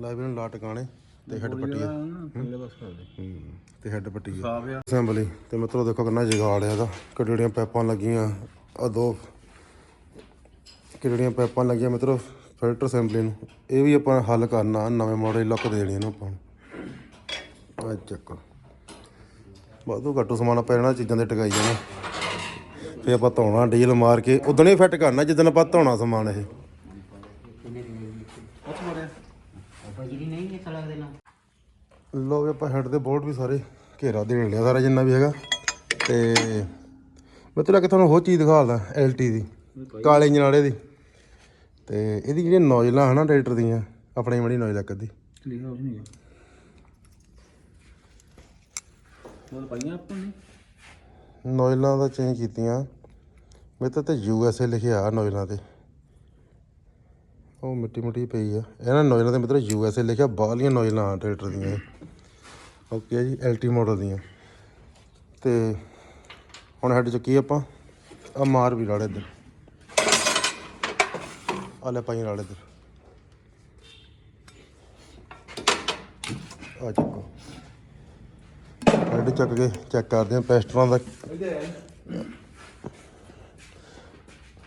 A: ਲਾਈਵ ਨੂੰ ਲਾ ਟਿਕਾਣੇ। ਤੇ ਹੈਡ ਪੱਟੀ ਆ।
B: ਪਹਿਲੇ ਬਸ ਕਰ ਦੇ।
A: ਹੂੰ, ਤੇ ਹੈਡ ਪੱਟੀ ਆ।
B: ਸਾਫ਼ ਆ।
A: ਅਸੈਂਬਲੀ ਤੇ ਮਿੱਤਰੋ ਦੇਖੋ ਕਿੰਨਾ ਜਗਾੜ ਆ ਇਹਦਾ। ਕਿਹੜੀਆਂ ਪਾਈਪਾਂ ਲੱਗੀਆਂ ਆ ਦੋ। ਕਿਹੜੀਆਂ ਪਾਈਪਾਂ ਲੱਗੀਆਂ ਮਿੱਤਰੋ ਫਿਲਟਰ ਅਸੈਂਬਲੀ ਨੂੰ। ਇਹ ਵੀ ਆਪਾਂ ਹੱਲ ਕਰਨਾ ਨਵੇਂ ਮਾਡਲ ਲੁੱਕ ਦੇ ਦੇਣੀ ਇਹਨੂੰ ਆਪਾਂ ਨੂੰ। ਆ ਚੱਕੋ ਵਾਧੂ ਘੱਟੂ ਸਮਾਨ ਆਪਾਂ ਇਹਨਾਂ ਚੀਜ਼ਾਂ ਦੇ ਟਿਕਾਈ ਜਾਣਾ। ਫੇ ਆਪਾਂ ਧੋਣਾ ਡੀਜ਼ਲ ਮਾਰ ਕੇ ਉਦੋਂ ਹੀ ਫਿੱਟ ਕਰਨਾ ਜਿੱਦਣ ਆਪਾਂ ਧੋਣਾ ਸਮਾਨ ਇਹ
B: ਉੱਥੇ ਮੜਿਆ
C: ਬਜਰੀ ਨਹੀਂ ਦੇ
A: ਲੋ ਵੀ ਆਪਾਂ ਹੈਡ ਦੇ ਬੋਰਡ ਵੀ ਸਾਰੇ ਘੇਰਾ ਦੇਣ ਲਿਆ ਸਾਰਾ ਜਿੰਨਾ ਵੀ ਹੈਗਾ। ਤੇ ਮੈਂ ਤੇਰਾ ਕਿ ਤੁਹਾਨੂੰ ਹੋਰ ਚੀਜ਼ ਦਿਖਾਉਂਦਾ ਐਲਟੀ ਦੀ ਕਾਲੇ ਵਾਲੇ ਦੀ। ਤੇ ਇਹਦੀ ਜਿਹੜੀਆਂ ਨੋਜ਼ਲਾਂ ਹਨਾ ਟਰੈਕਟਰ ਦੀਆਂ ਆਪਣੀ ਮੜੀ ਨੋਜ਼ਲ ਇੱਕ ਅੱਧੀ
B: ਲਿਖਿਆ ਉਸ ਨਹੀਂ ਉਹ ਪਾਈਆਂ ਆਪਾਂ ਨੇ?
A: ਨੋਜ਼ਲਾਂ ਦਾ ਚੇਂਜ ਕੀਤੀਆਂ। ਮੇਰੇ ਤਾਂ ਤੇ ਯੂ ਐਸ ਏ ਲਿਖਿਆ ਨੋਜ਼ਲਾਂ ਤੇ। ਉਹ ਮਿੱਟੀ ਮਿੱਟੀ ਪਈ ਆ। ਇਹਨਾਂ ਨੋਜ਼ਲਾਂ ਤੇ ਮਤਲਬ ਯੂ ਐਸ ਏ ਲਿਖਿਆ ਬਾਹਲੀਆਂ ਨੋਜ਼ਲਾਂ ਟਰੈਕਟਰ ਦੀਆਂ। ਓਕੇ ਜੀ ਐਲਟੀ ਮਾਡਲ ਦੀਆਂ। ਤੇ ਹੁਣ ਹੈਡ ਚੱਕੀ ਆਪਾਂ। ਆ ਮਾਰ ਵੀ ਰਾੜੇ ਇੱਧਰ। ਆ ਲੈ ਪਾਈ ਰਾੜੇ ਇੱਧਰ। ਆ ਚੱਕੋ। ਹੈਡ ਚੱਕ ਕੇ ਚੈੱਕ ਕਰਦੇ ਆ ਪੈਸਟਰਾਂ ਦਾ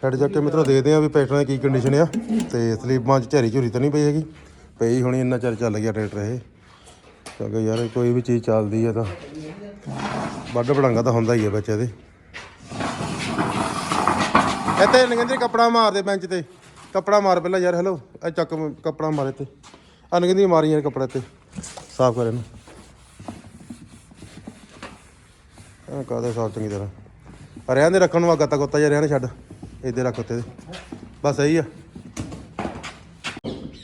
A: ਹੈਡ ਜਾ ਕੇ ਮਿੱਤਰੋ ਦੇਖਦੇ ਆ ਵੀ ਪੈਸਟਰਾਂ ਦੀ ਕੀ ਕੰਡੀਸ਼ਨ ਆ। ਤੇ ਸਲੀਬਾਂ 'ਚ ਝੈਰੀ ਝੁਰੀ ਤਾਂ ਨਹੀਂ ਪਈ ਹੈਗੀ। ਪਈ ਹੋਣੀ, ਇੰਨਾ ਚਿਰ ਚੱਲ ਗਿਆ ਟਰੈਕਟਰ ਇਹ। ਕਿਉਂਕਿ ਯਾਰ, ਕੋਈ ਵੀ ਚੀਜ਼ ਚੱਲਦੀ ਆ ਤਾਂ। ਵੱਡ ਬੜਾਂਗਾ ਤਾਂ ਹੁੰਦਾ ਹੀ ਆ ਬੱਚੇ ਦੇ। ਇੱਥੇ ਨਗਿੰਦਰ ਕੱਪੜਾ ਮਾਰ ਦੇ ਬੈਂਚ ਤੇ। ਕੱਪੜਾ ਮਾਰ ਪਹਿਲਾਂ ਯਾਰ ਹੈਲੋ ਇਹ ਚੱਕ ਮ- ਕੱਪੜਾ ਮਾਰ ਇੱਥੇ। ਆ ਨਗਿੰਦਰ ਮਾਰੀ ਯਾਰ ਕੱਪੜਾ ਤੇ ਸਾਫ਼ ਕਰ ਇਹਨੂੰ। ਕਾਦੇ ਸਾਫ਼ ਚੰਗੀ ਤਰ੍ਹਾਂ। ਆ ਦੇ ਰੱਖਣ ਨੂੰ ਆ ਗੱਤਾ ਗੁੱਤਾ ਜਿਹਾ, ਰਹਿਣ ਛੱਡ। ਇੱਧਰ ਰੱਖ ਉੱਤੇ ਦੇ। ਬਸ ਸਹੀ ਆ।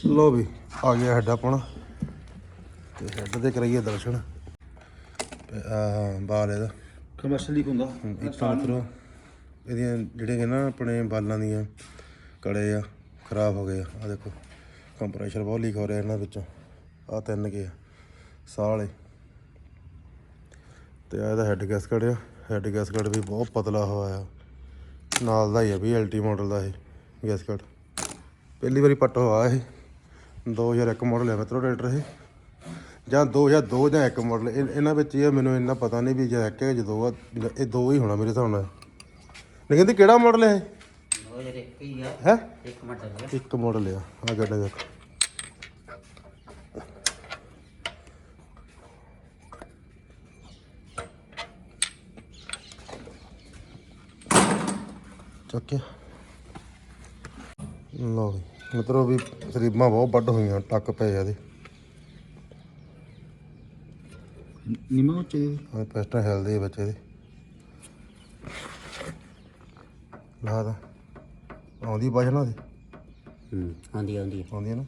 A: ਲੋ ਵੀ ਆ ਗਿਆ ਹੈਡ ਆਪਣਾ ਤੇ ਹੈਡ ਤੇ ਕਰਾਈਏ ਦਰਸ਼ਨ। ਆ ਬਾਲ ਇਹਦਾ।
B: ਕਮਰਸ਼ੀਅਲ ਲੀਕ ਹੁੰਦਾ।
A: ਇੱਕ ਮਿੱਤਰੋ ਇਹਦੀਆਂ ਜਿਹੜੇ ਨਾ ਆਪਣੇ ਬਾਲਾਂ ਦੀਆਂ ਕੜੇ ਆ ਖਰਾਬ ਹੋ ਗਏ ਆ। ਆ ਦੇਖੋ ਕੰਪਰੈਸ਼ਰ ਬਹੁਤ ਲੀਕ ਹੋ ਰਿਹਾ ਇਹਨਾਂ ਵਿੱਚੋਂ। ਆ ਤਿੰਨ ਕੇ ਆ ਸਾਹ ਵਾਲੇ ਤੇ ਆ ਇਹਦਾ ਹੈਡ ਗੈਸਕਟ ਆ। ਹੈਡ ਗੈਸਕਟ ਵੀ ਬਹੁਤ ਪਤਲਾ ਹੋਇਆ। ਆ ਨਾਲ ਦਾ ਹੀ ਆ ਵੀ ਐਲਟੀ ਮਾਡਲ ਦਾ ਇਹ ਗੈਸਕਟ ਪਹਿਲੀ ਵਾਰੀ ਪੱਟ ਹੋਇਆ ਇਹ। 2001 ਮਾਡਲ ਹੈ ਮਿੱਤਰੋ ਟਰੈਕਟਰ ਇਹ। ਜਾਂ 2002 ਜਾਂ 1 ਮਾਡਲ ਇਹਨਾਂ ਵਿੱਚ ਇਹ ਮੈਨੂੰ ਇੰਨਾ ਪਤਾ ਨਹੀਂ ਵੀ ਜਾਂ ਇੱਕ ਹੈ ਜਾਂ ਦੋ ਆ ਇਹ ਦੋ ਹੀ ਹੋਣਾ ਮੇਰੇ ਹਿਸਾਬ ਨਾਲ। ਨਹੀਂ ਕਹਿੰਦੇ ਕਿਹੜਾ ਮਾਡਲ ਹੈ
C: ਜਿਹੜੇ ਇੱਕ ਹੀ ਆ।
A: ਹੈ?
C: ਇੱਕ ਮਿੰਟ ਲੱਗਿਆ
A: ਇੱਕ ਮਾਡਲ ਆ। ਆ ਗੱਡਾ ਦੇਖ। ਚੱਕਿਆ ਲਓ ਵੀ ਮਤਲਬ ਵੀ ਸਰੀਬਾਂ ਬਹੁਤ ਵੱਡ ਹੋਈਆਂ ਟੱਕ ਪਏ ਆ ਇਹਦੇ।
B: ਨਿਮਾ ਉੱਚੇ
A: ਆ ਪੈਸਟਾਂ ਹਿਲਦੇ ਆ ਬੱਚੇ ਦੇ ਲਾ ਦਾ ਆਉਂਦੀ ਬਾਜਣਾ ਦੀ
C: ਹੂੰ ਆਂਦੀ
A: ਆਉਂਦੀ ਆ। ਨਾ?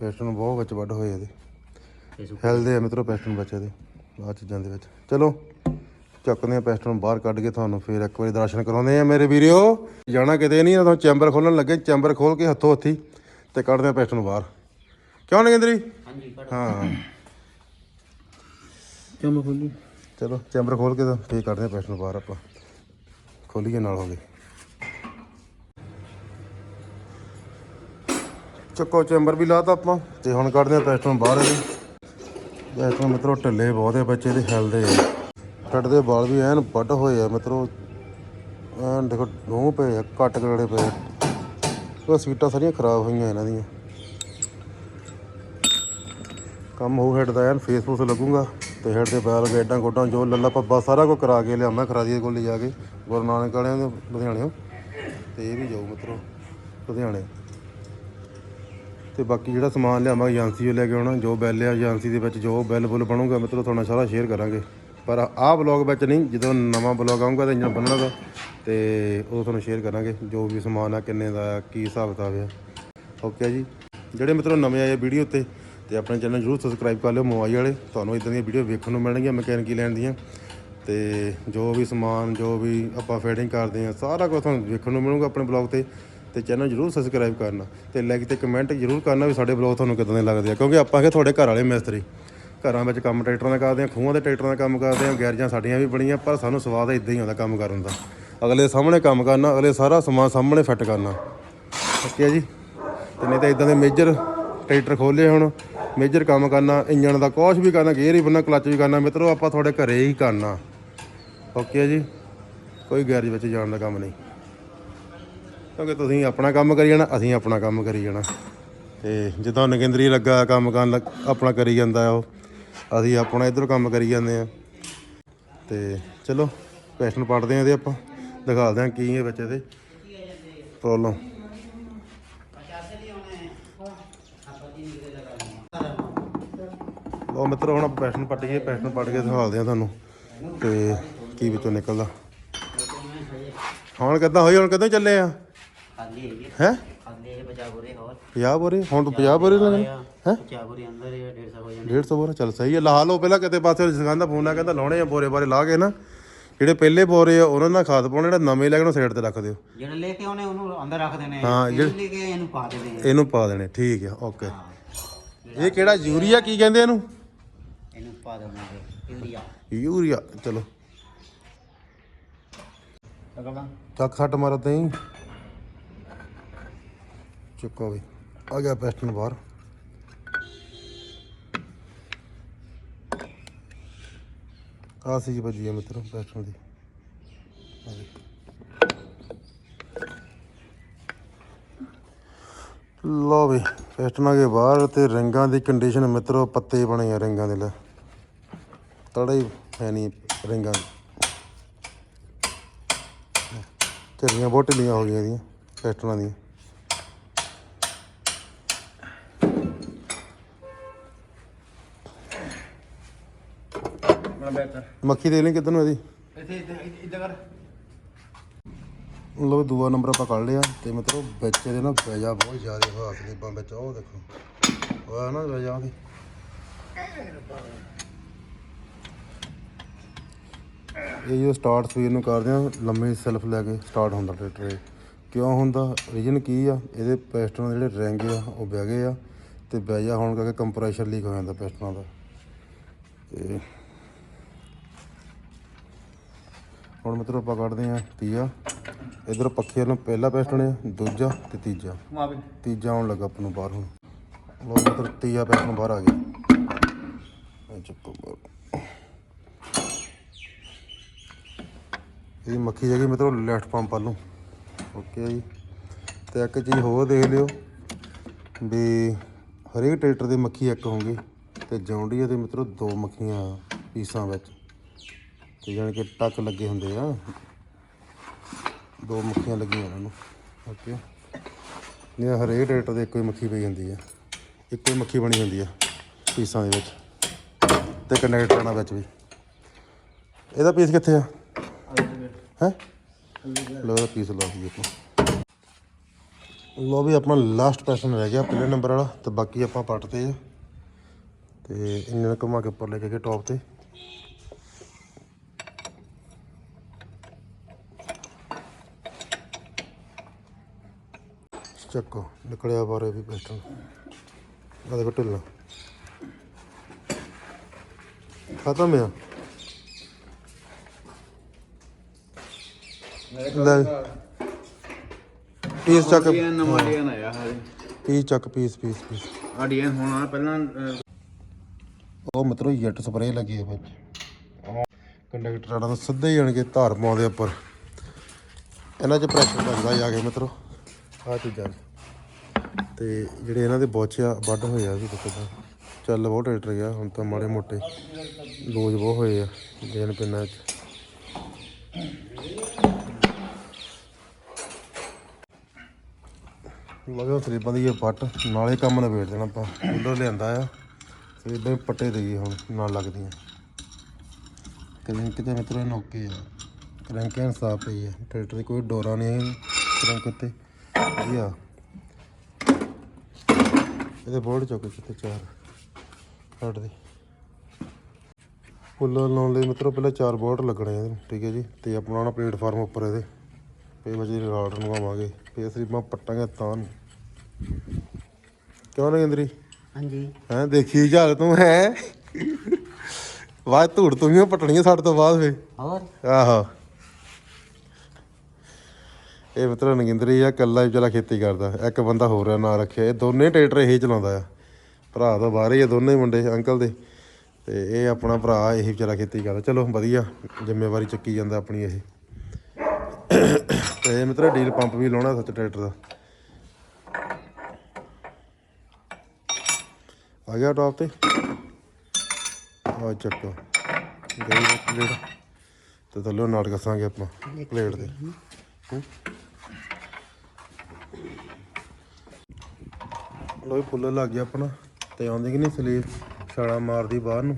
A: ਪੈਸਟਨ ਬਹੁਤ ਵਿੱਚ ਵੱਡ ਹੋਏ ਇਹਦੇ। ਹਿਲਦੇ ਆ ਮਿੱਤਰੋ ਪੈਸਟਨ ਬੱਚੇ ਦੇ ਆ ਚੀਜ਼ਾਂ ਦੇ ਵਿੱਚ। ਚਲੋ। ਚੱਕਦੇ ਆ ਨੂੰ ਬਾਹਰ ਕੱਢ ਕੇ ਤੁਹਾਨੂੰ ਫੇਰ ਇੱਕ ਵਾਰੀ ਦਰਸ਼ਨ ਕਰਾਉਂਦੇ ਆ ਮੇਰੇ ਵੀਰਿਓ। ਜਾਣਾ ਕਿਤੇ ਨਹੀਂ ਤੁਹਾਨੂੰ ਚੈਂਬਰ ਖੋਲਣ ਲੱਗੇ ਚੈਂਬਰ ਖੋਲ ਕੇ ਹੱਥੋਂ ਹੱਥੀ ਤੇ ਕੱਢਦੇ ਆ ਨੂੰ ਬਾਹਰ। ਕਿਉਂ ਨਗਿੰਦਰੀ?
C: ਹਾਂਜੀ
A: ਹਾਂ।
B: ਚੈਂਬਰ
A: ਚਲੋ ਚੈਂਬਰ ਖੋਲ ਕੇ ਤਾਂ ਫੇਰ ਕੱਢਦੇ ਆ ਨੂੰ ਬਾਹਰ ਆਪਾਂ। ਖੋਲੀਏ ਨਾਲ ਹੋ ਗਏ। ਚੱਕੋ ਚੈਂਬਰ ਵੀ ਲਾਤਾ ਆਪਾਂ ਤੇ ਹੁਣ ਕੱਢਦੇ ਆ ਨੂੰ ਬਾਹਰ ਇਹਦੇ। ਪਿਸਟਨ ਮਿੱਤਰੋ ਢਿੱਲੇ ਬਹੁਤ ਆ ਬੱਚੇ ਦੇ ਹਿਲਦੇ ਆ। ਕੱਢਦੇ ਵਾਲ ਵੀ ਐਨ ਵੱਡ ਹੋਏ ਆ, ਮਿੱਤਰੋ। ਐਨ ਦੇਖੋ ਨੋਹ ਪਏ ਆ ਕੱਟ ਗਲੜੇ ਪਏ ਉਹ ਸੀਟਾਂ ਸਾਰੀਆਂ ਖਰਾਬ ਹੋਈਆਂ ਇਹਨਾਂ ਦੀਆਂ। ਕੰਮ ਹੋ ਹੈਡ ਦਾ ਐਨ ਫੂਸ ਲੱਗੂਗਾ ਤੇ ਹੈਡ ਦੇ ਬਾਲ ਗੇਡਾਂ, ਗੋਡਾਂ, ਜੋ ਲੱਲਾ ਪੱਬਾ ਸਾਰਾ ਕੁਝ ਕਰਾ ਕੇ ਲਿਆਵਾਂ ਖਰਾਦੀਏ ਕੋਲ ਜਾ ਕੇ, ਗੁਰੂ ਨਾਨਕ ਵਾਲਿਆਂ ਦੇ ਲੁਧਿਆਣਿਓ ਤੇ ਇਹ ਵੀ ਜਾਊ ਮਿੱਤਰੋ, ਲੁਧਿਆਣੇ। ਤੇ ਬਾਕੀ ਜਿਹੜਾ ਸਮਾਨ ਲਿਆਵਾਂ ਏਜੰਸੀ ਉਹ ਲੈ ਕੇ ਆਉਣਾ, ਜੋ ਬਿੱਲ ਆ, ਏਜੰਸੀ ਦੇ ਵਿੱਚ ਜੋ ਬਿੱਲ ਬੁੱਲ ਬਣੂਗਾ, ਮਿੱਤਰੋ ਤੁਹਾਨੂੰ ਸਾਰਾ ਸ਼ੇਅਰ ਕਰਾਂਗੇ। ਪਰ ਆਹ ਬਲੌਗ ਵਿੱਚ ਨਹੀਂ, ਜਦੋਂ ਨਵਾਂ ਬਲੌਗ ਆਊਗਾ ਤਾਂ ਇੰਜਨ ਬਣਨਾ ਦਾ ਤੇ ਉਹ ਤੁਹਾਨੂੰ ਸ਼ੇਅਰ ਕਰਾਂਗੇ ਜੋ ਵੀ ਸਮਾਨ ਆ, ਕਿੰਨੇ ਦਾ ਆ, ਕੀ ਹਿਸਾਬ ਕਿਤਾਬ ਆ। ਓਕੇ ਜੀ। ਜਿਹੜੇ ਮਿੱਤਰੋ ਨਵੇਂ ਆਏ ਵੀਡੀਓ ਤੇ ਤੇ ਆਪਣੇ ਚੈਨਲ ਜਰੂਰ ਸਬਸਕ੍ਰਾਈਬ ਕਰ ਲਿਓ ਮੋਬਾਈਲ ਵਾਲੇ। ਤੁਹਾਨੂੰ ਇਦਾਂ ਦੀਆਂ ਵੀਡੀਓ ਵੇਖਣ ਨੂੰ ਮਿਲਣਗੀਆਂ ਮਕੈਨਿਕੀ ਲੈਣ ਦੀਆਂ। ਤੇ ਜੋ ਵੀ ਸਮਾਨ, ਜੋ ਵੀ ਆਪਾਂ ਫੈਡਿੰਗ ਕਰਦੇ ਆ, ਸਾਰਾ ਕੁਝ ਤੁਹਾਨੂੰ ਵੇਖਣ ਨੂੰ ਮਿਲੂਗਾ ਆਪਣੇ ਬਲੌਗ ਤੇ। ਤੇ ਚੈਨਲ ਜਰੂਰ ਸਬਸਕ੍ਰਾਈਬ ਕਰਨਾ। ਤੇ ਲਾਈਕ ਤੇ ਕਮੈਂਟ ਜਰੂਰ ਕਰਨਾ ਵੀ ਸਾਡੇ ਬਲੌਗ ਤੁਹਾਨੂੰ ਕਿਦਾਂ ਦੇ ਲੱਗਦੇ ਆ, ਕਿਉਂਕਿ ਆਪਾਂ ਕਿ ਤੁਹਾਡੇ ਘਰ ਵਾਲੇ ਮਿਸਤਰੀ। ਘਰਾਂ ਵਿੱਚ ਕੰਮ ਟਰੈਕਟਰਾਂ ਦਾ ਕਰਦੇ ਆ, ਖੂਹਾਂ ਦੇ ਟਰੈਕਟਰਾਂ ਦਾ ਕੰਮ ਕਰਦੇ ਆ, ਗੈਰਜਾਂ ਸਾਡੀਆਂ ਵੀ ਬਣੀਆਂ, ਪਰ ਸਾਨੂੰ ਸਵਾਦ ਇਦਾਂ ਹੀ ਆਉਂਦਾ ਕੰਮ ਕਰਨ ਦਾ। ਅਗਲੇ ਸਾਹਮਣੇ ਕੰਮ ਕਰਨਾ, ਅਗਲੇ ਸਾਰਾ ਸਮਾਨ ਸਾਹਮਣੇ ਫਿੱਟ ਕਰਨਾ। ਓਕੇ ਜੀ? ਤੇ ਨਹੀਂ ਤਾਂ ਇਦਾਂ ਦੇ ਮੇਜਰ ਟਰੈਕਟਰ ਖੋਲੇ ਹੁਣ, ਮੇਜਰ ਕੰਮ ਕਰਨਾ, ਇੰਜਣ ਦਾ ਕੁਛ ਵੀ ਕਰਨਾ, ਗੇਅਰ ਹੀ ਬੰਨਾ ਕਲੱਚ ਵੀ ਕਰਨਾ, ਮਿੱਤਰੋ, ਆਪਾਂ ਤੁਹਾਡੇ ਘਰੇ ਹੀ ਕਰਨਾ। ਓਕੇ ਜੀ? ਕੋਈ ਗੈਰਜ ਵਿੱਚ ਜਾਣ ਦਾ ਕੰਮ ਨਹੀਂ। ਕਿਉਂਕਿ ਤੁਸੀਂ ਆਪਣਾ ਕੰਮ ਕਰੀ ਜਾਣਾ, ਅਸੀਂ ਆਪਣਾ ਕੰਮ ਕਰੀ ਜਾਣਾ। ਤੇ ਜਿੱਦਾਂ ਨਗਿੰਦਰੀ ਲੱਗਾ, ਕੰਮ ਕਰਨ ਲੱਗ, ਆਪਣਾ ਕਰੀ ਜਾਂਦਾ ਉਹ। ਅਸੀਂ ਆਪਣਾ ਇਧਰ ਕੰਮ ਕਰੀ ਜਾਂਦੇ ਆ ਤੇ ਚਲੋ ਕੁਐਸਚਨ ਪੜ੍ਹਦੇ ਆ ਇਹਦੇ ਆਪਾਂ। ਦਿਖਾਉਂਦੇ ਆ ਕੀ ਹੈ ਵਿੱਚ ਇਹਦੇ। ਪ੍ਰੋਬਲਮ ਲੋ ਮਿੱਤਰੋ ਹੁਣ ਆਪਾਂ ਪੈਸ਼ਨ ਪੱਟ ਗਏ ਪੈਸ਼ਨ ਪੱਟ ਕੇ ਦਿਖਾਉਂਦੇ ਆ ਤੁਹਾਨੂੰ। ਤੇ ਕੀ ਵਿੱਚੋਂ ਨਿਕਲਦਾ। ਹੁਣ ਕਿੱਦਾਂ ਹੋਈ? ਹੁਣ ਕਦੋਂ ਚੱਲੇ ਆ?
C: ਹੈਗੀ
A: ਹੈ?
C: ਹੈ ਬਚਾ ਬੁਰੇ ਹੋਰ।
A: 50 ਬੋਰੇ? ਹੁਣ ਤਾਂ 50 ਬੋਰੇ ਲੱਗਣੇ ਹੈ?
C: ਬਚਾ ਬੁਰੇ ਅੰਦਰ ਹੀ 150 ਹੋ ਜਾਣੇ
A: 150 ਬੋਰਾ ਚੱਲ ਸਹੀ ਹੈ ਲਾ ਲਓ ਪਹਿਲਾਂ ਕਿਤੇ ਪਾਸੇ ਦਾ ਫੋਨ ਆ ਕਹਿੰਦਾ ਲਾਉਣੇ ਆ ਬੋਰੇ ਬਾਰੇ ਲਾ ਕੇ ਨਾ। ਜਿਹੜੇ ਪਹਿਲੇ ਬੋਰੇ ਆ ਉਹਨਾਂ ਨਾਲ ਖਾਦ ਪਾਉਣੇ ਜਿਹੜੇ ਨਵੇਂ ਲੈ ਕੇ ਉਹਨੂੰ ਸਾਈਡ ਤੇ ਰੱਖ ਦਿਓ।
C: ਜਿਹੜਾ ਲੈ ਕੇ ਆਉਣੇ ਉਹਨੂੰ ਅੰਦਰ ਰੱਖ ਦੇਣੇ।
A: ਹਾਂ,
C: ਜਿਹੜੇ ਲੈ ਕੇ ਇਹਨੂੰ ਪਾ ਦੇਣੇ।
A: ਇਹਨੂੰ ਪਾ ਦੇਣੇ ਠੀਕ ਆ ਓਕੇ। ਇਹ ਕਿਹੜਾ ਯੂਰੀਆ ਕੀ ਕਹਿੰਦੇ ਇਹਨੂੰ?
C: ਇਹਨੂੰ ਪਾ ਦੇਵਾਂਗੇ ਇੰਡੀਆ
A: ਯੂਰੀਆ। ਚਲੋ। ਚੱਕ ਸੱਟ ਮਾਰਦੇ ਹੀ ਚੁੱਕੋ ਵੀ। ਆ ਗਿਆ ਪੈਸਟਨ ਬਾਹਰ। ਆ ਸੀ ਵੱਜੀ ਆ ਮਿੱਤਰੋ ਪੈਸਟਨ ਦੀ। ਆਹ ਲਓ ਵੀ ਪੈਸਟਨਾਂ ਦੇ ਬਾਹਰ ਤੇ ਰਿੰਗਾਂ ਦੀ ਕੰਡੀਸ਼ਨ ਮਿੱਤਰੋ, ਪੱਤੇ ਬਣੇ ਆ ਰਿੰਗਾਂ ਦੇ ਲੈ। ਤੜਾ ਹੀ ਹੈ ਨਹੀਂ ਰਿੰਗਾਂ ਦੀ। ਝੱਲੀਆਂ ਬਹੁਤ ਢਿੱਲੀਆਂ ਹੋ ਗਈਆਂ ਦੀਆਂ ਪੈਸਟਨਾਂ ਦੀਆਂ।
B: ਕਰ
A: ਮੱਖੀ ਦੇ ਲਈ ਕਿੱਧਰ ਨੂੰ ਇਹਦੀ?
B: ਇੱਥੇ ਇੱਥੇ ਇੱਧਰ ਕਰ।
A: ਲਓ ਦੂਆ ਨੰਬਰ ਆਪਾਂ ਕੱਢ ਲਿਆ ਤੇ ਮਤਲਬ ਵਿੱਚ ਇਹਦੇ ਨਾ ਬੈਜਾ ਬਹੁਤ ਜ਼ਿਆਦਾ ਹੋਇਆ ਸਲੀਬਾਂ ਵਿੱਚ ਉਹ ਦੇਖੋ। ਹੋਇਆ ਨਾ ਬੈਜਾ ਉਹਦੀ ਇਹ ਜੋ ਸਟਾਰਟ ਸਪੀਡ ਨੂੰ ਕਰਦੇ ਆ ਲੰਮੀ ਸੈਲਫ ਲੈ ਕੇ ਸਟਾਰਟ ਹੁੰਦਾ ਟਰੈਕਟਰ ਇਹ। ਕਿਉਂ ਹੁੰਦਾ? ਰੀਜਨ ਕੀ ਆ? ਇਹਦੇ ਪੈਸਟਨ ਜਿਹੜੇ ਰਿੰਗ ਆ ਉਹ ਬਹਿ ਗਏ ਆ ਤੇ ਬੈਜਾ ਹੋਣ ਕਰਕੇ ਕੰਪਰੈਸ਼ਰ ਲੀਕ ਹੋ ਜਾਂਦਾ ਪੈਸਟਨਾਂ ਦਾ। ਤੇ ਹੁਣ ਮਿੱਤਰੋ ਆਪਾਂ ਕੱਢਦੇ ਆ ਤੀਆ। ਇਧਰ ਪੱਖੇ ਨੂੰ ਪਹਿਲਾ ਪੈਸਟਨ ਆ ਦੂਜਾ ਤੇ ਤੀਜਾ। ਤੀਜਾ ਆਉਣ ਲੱਗਾ ਆਪਾਂ ਨੂੰ ਬਾਹਰ ਹੁਣ। ਲੋ ਮਿੱਤਰ ਤੀਆ ਪੈਸਟਨ ਬਾਹਰ ਆ ਗਿਆ। ਬਾਹਰ। ਇਹ ਮੱਖੀ ਜਗੀ ਮਿੱਤਰੋ ਲੈਫਟ ਪੰਪ ਵੱਲੋਂ। ਓਕੇ ਜੀ। ਤੇ ਇੱਕ ਚੀਜ਼ ਹੋਰ ਦੇਖ ਲਿਓ ਵੀ ਹਰੇਕ ਟਰੈਕਟਰ ਦੇ ਮੱਖੀ ਇੱਕ ਹੋਣਗੇ ਤੇ ਜੌਂਡੀਆ ਦੇ ਮਿੱਤਰੋ ਦੋ ਮੱਖੀਆਂ ਪੀਸਾਂ ਵਿੱਚ। ਤੇ ਜਾਣੀ ਕਿ ਟੱਕ ਲੱਗੇ ਹੁੰਦੇ ਆ। ਦੋ ਮੱਖੀਆਂ ਲੱਗੀਆਂ ਉਹਨਾਂ ਨੂੰ। ਓਕੇ। ਨਹੀਂ ਹਰੇਕ ਟਰੈਕਟਰ ਦੇ ਇੱਕੋ ਹੀ ਮੱਖੀ ਪਈ ਹੁੰਦੀ ਆ। ਇੱਕੋ ਹੀ ਮੱਖੀ ਬਣੀ ਹੁੰਦੀ ਆ ਪੀਸਾਂ ਦੇ ਵਿੱਚ ਤੇ ਕਨੈਕਟਰਾਂ ਵਿੱਚ ਵੀ। ਇਹਦਾ ਪੀਸ ਕਿੱਥੇ ਆ? ਹੈ? ਲੋ ਦਾ ਪੀਸ ਲਾ ਦਈਏ ਆਪਾਂ ਲੋ ਵੀ ਆਪਣਾ ਲਾਸਟ ਪੈਸਨ ਰਹਿ ਗਿਆ ਪਹਿਲੇ ਨੰਬਰ ਵਾਲਾ ਤੇ ਬਾਕੀ ਆਪਾਂ ਪੱਟਦੇ ਆ। ਤੇ ਇੰਜਨ ਘੁਮਾ ਕੇ ਉੱਪਰ ਲੈ ਕੇ ਗਏ ਟੌਪ ਤੇ। ਚੱਕੋ ਨਿਕਲਿਆ ਬਾਰੇ ਵੀ ਪੈਸਟਨ ਆ ਦੇਖੋ ਢਿੱਲਾ। ਖਤਮ ਆ। ਲੈ। ਪੀਸ ਚੱਕ।
B: ਇਹ ਨਵਾਂ ਡਿਜ਼ਾਈਨ ਆਇਆ ਹਾਲੇ
A: ਪੀਸ ਚੱਕ ਪੀਸ ਪੀਸ ਪੀਸ।
B: ਆ ਡਿਜ਼ਾਈਨ ਹੋਣਾ ਪਹਿਲਾਂ ਅਹ,
A: ਉਹ ਮਿੱਤਰੋ ਜੈਟ ਸਪਰੇ ਲੱਗੀ ਹੈ ਵਿੱਚ। ਕੰਡਕਟਰਾਂ ਨੂੰ ਸਿੱਧੇ ਹੀ ਜਾਣ ਕੇ ਧਾਰ ਪਾਉਂਦੇ ਉੱਪਰ। ਇਹਨਾਂ 'ਚ ਪ੍ਰੈਸ਼ਰ ਵੱਜਦਾ ਜਾ ਕੇ ਮਿੱਤਰੋ। ਆਹ ਚੀਜ਼ਾਂ 'ਚ ਤੇ ਜਿਹੜੇ ਇਹਨਾਂ ਦੇ ਬੋਚ ਆ ਵੱਢ ਹੋਏ ਆ ਵੀ ਕਿਤੇ ਚੱਲ ਬਹੁਤ ਟਰੈਕਟਰ ਗਿਆ, ਹੁਣ ਤਾਂ ਮਾੜੇ ਮੋਟੇ ਲੋਜ ਬਹੁਤ ਹੋਏ ਆ, ਦੇਣ ਪਿੰਨਾਂ 'ਚ ਲਗਾ ਸਰੀਬਾਂ ਦੀ ਇਹ ਪੱਟ ਨਾਲੇ ਕੰਮ ਨਿਬੇੜ ਦੇਣਾ ਆਪਾਂ। ਕੂਲਰ ਲਿਆਂਦਾ ਆ, ਸਰੀਬਾਂ ਹੀ ਪੱਟੇ ਦੇਈਏ ਹੁਣ, ਨਾਲ ਲੱਗਦੀਆਂ। ਕਲਿੰਕ ਤੇ ਮਿੱਤਰੋ ਨੋਕੇ ਆ ਕਲਿੰਕ ਐਨ ਪਈ ਆ। ਟਰੈਕਟਰ ਦੀ ਕੋਈ ਡੋਰਾ ਨਹੀਂ ਹੈ ਕਲਿੰਕ ਤੇ ਵਧੀਆ। ਇਹਦੇ ਬੋਰਡ ਚੁੱਕ ਕਿਤੇ ਚਾਰ? ਕੱਢ ਦੇ। ਫੁੱਲ ਲਾਉਣ ਲਈ ਮਿੱਤਰੋ ਪਹਿਲਾਂ ਚਾਰ ਬੋਰਡ ਲੱਗਣੇ ਆ ਠੀਕ ਹੈ ਜੀ? ਤੇ ਆਪਣਾ ਨਾ ਪਲੇਟਫਾਰਮ ਉੱਪਰ ਇਹਦੇ। ਫੇਰ ਵਜੀ ਰਾਡ ਨੂੰ ਆਵਾਂਗੇ। ਫੇਰ ਸਰੀਬਾਂ ਪੱਟਾਂਗੇ ਤਾਂ। ਕਿਉਂ ਨਹੀਂ ਇੰਦਰੀ?
C: ਹਾਂਜੀ।
A: ਹੈਂ ਦੇਖੀ ਜਹਾਲ ਤੂੰ ਹੈ? ਵਾਹ ਧੂੜ ਤੂੰ ਵੀ ਪਟਣੀਆਂ ਸਾਡੇ ਤੋਂ ਬਾਅਦ ਫੇ
C: ਹੋਰ?
A: ਆਹੋ। ਇਹ ਮਿੱਤਰ ਨਗਿੰਦਰੀ ਆ, ਇਕੱਲਾ ਹੀ ਚਲਾ ਖੇਤੀ ਕਰਦਾ। ਇੱਕ ਬੰਦਾ ਹੋਰ ਆ, ਨਾਂ ਰੱਖਿਆ। ਇਹ ਦੋਨੇ ਟਰੈਕਟਰ ਇਹ ਚਲਾਉਂਦਾ ਆ। ਭਰਾ ਤਾਂ ਬਾਹਰ ਹੀ ਆ, ਦੋਨੇ ਮੁੰਡੇ, ਅੰਕਲ ਦੇ। ਤੇ ਇਹ ਆਪਣਾ ਭਰਾ ਇਹ ਵਿਚਾਰਾ ਖੇਤੀ ਕਰਦਾ। ਚਲੋ, ਵਧੀਆ। ਜ਼ਿੰਮੇਵਾਰੀ ਚੱਕੀ ਜਾਂਦਾ ਆਪਣੀ ਇਹ। ਤੇ ਮਿੱਤਰ ਡੀਲ ਪੰਪ ਵੀ ਲਾਉਣਾ ਸੱਚ ਟਰੈਕਟਰ ਦਾ। ਆ ਗਿਆ ਟਾਪ ਤੇ। ਆ ਚੱਕੋ। ਗਈ ਪਲੇਟ। ਤੇ ਥੱਲੇ ਨਾਟ ਕੱਸਾਂਗੇ ਆਪਾਂ, ਪਲੇਟ ਤੇ। ਹੂੰ। ਫੁੱਲ ਲੱਗ ਗਿਆ ਆਪਣਾ, ਤੇ ਆਉਂਦੀ ਕਿ ਨਹੀਂ ਸਲੀਵ ਛਾਲਾ ਮਾਰਦੀ ਬਾਹਰ ਨੂੰ।